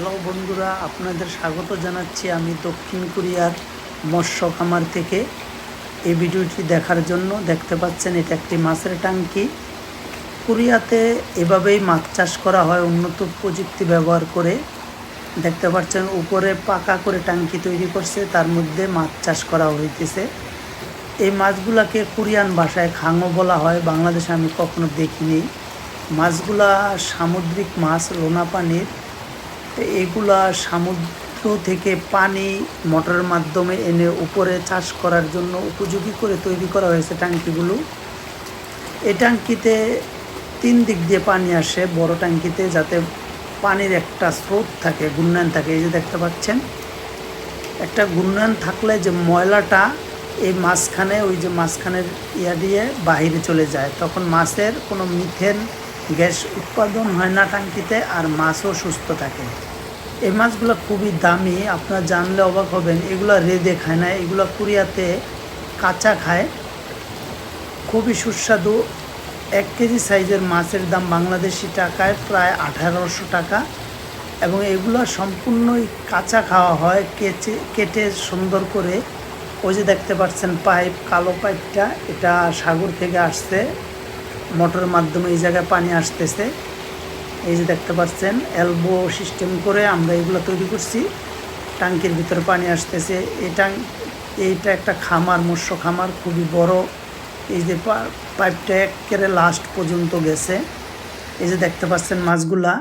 Hello বন্ধুরা, আপনাদের স্বাগত জানাচ্ছি আমি দক্ষিণ কোরিয়ার মৎস্য খামার থেকে। এই ভিডিওটি দেখার জন্য দেখতে পাচ্ছেন, এটা একটি মাছের ট্যাঙ্কি কোরিয়াতে এভাবেই মাছ চাষ করা হয়, উন্নত প্রযুক্তি ব্যবহার করে। দেখতে পাচ্ছেন, উপরে পাকা করে ট্যাঙ্কি তৈরি করছে, তার মধ্যে মাছ চাষ করা হইতেছে। এই মাছগুলাকে কোরিয়ান ভাষায় খাঙো বলা হয়, বাংলাদেশে আমি কখনো দেখিনি। মাছগুলা সামুদ্রিক মাছ, লোনা পানির এগুলা সমুদ্র থেকে পানি, মোটরের মাধ্যমে এনে উপরে চাষ করার জন্য উপযোগী করে তৈরি করা হয়েছে ট্যাঙ্কিগুলো। এই ট্যাঙ্কিতে তিন দিক দিয়ে পানি আসে, বড় ট্যাঙ্কিতে, যাতে পানির একটা স্রোত থাকে গুন্নায়ন থাকে। এই যে দেখতে পাচ্ছেন, একটা গুন্নায়ন থাকলে যে ময়লাটা এই মাঝখানে, ওই যে মাঝখানের ইয়া দিয়ে বাইরে চলে যায়। তখন মাছের কোনো মিথেন গ্যাস উৎপাদন হয় না ট্যাঙ্কিতে, আর মাছও সুস্থ থাকে। এই মাছগুলো খুবই দামি, আপনারা জানলে অবাক হবেন। এগুলো রেদে খায় না, এগুলো কুরিয়াতে কাঁচা খায়। খুবই সুস্বাদু, এক কেজি সাইজের মাছের দাম বাংলাদেশি টাকায় প্রায় আঠারোশো টাকা এবং এগুলো সম্পূর্ণই কাঁচা খাওয়া হয়, কেচে, কেটে সুন্দর করে। ওই যে দেখতে পাচ্ছেন পাইপ, কালো পাইপটা, এটা সাগর থেকে আসছে। মোটরের মাধ্যমে এই জায়গায় পানি আসতেছে। এই যে দেখতে পাচ্ছেন এলবো সিস্টেম করে আমরা এগুলো তৈরি করছি। ট্যাঙ্কির ভিতরে পানি আসতেছে। এই এইটা একটা খামার, মৎস্য খামার, খুবই বড়। এই যে পাইপটা একেবারে লাস্ট পর্যন্ত গেছে। এই যে দেখতে পাচ্ছেন মাছগুলা।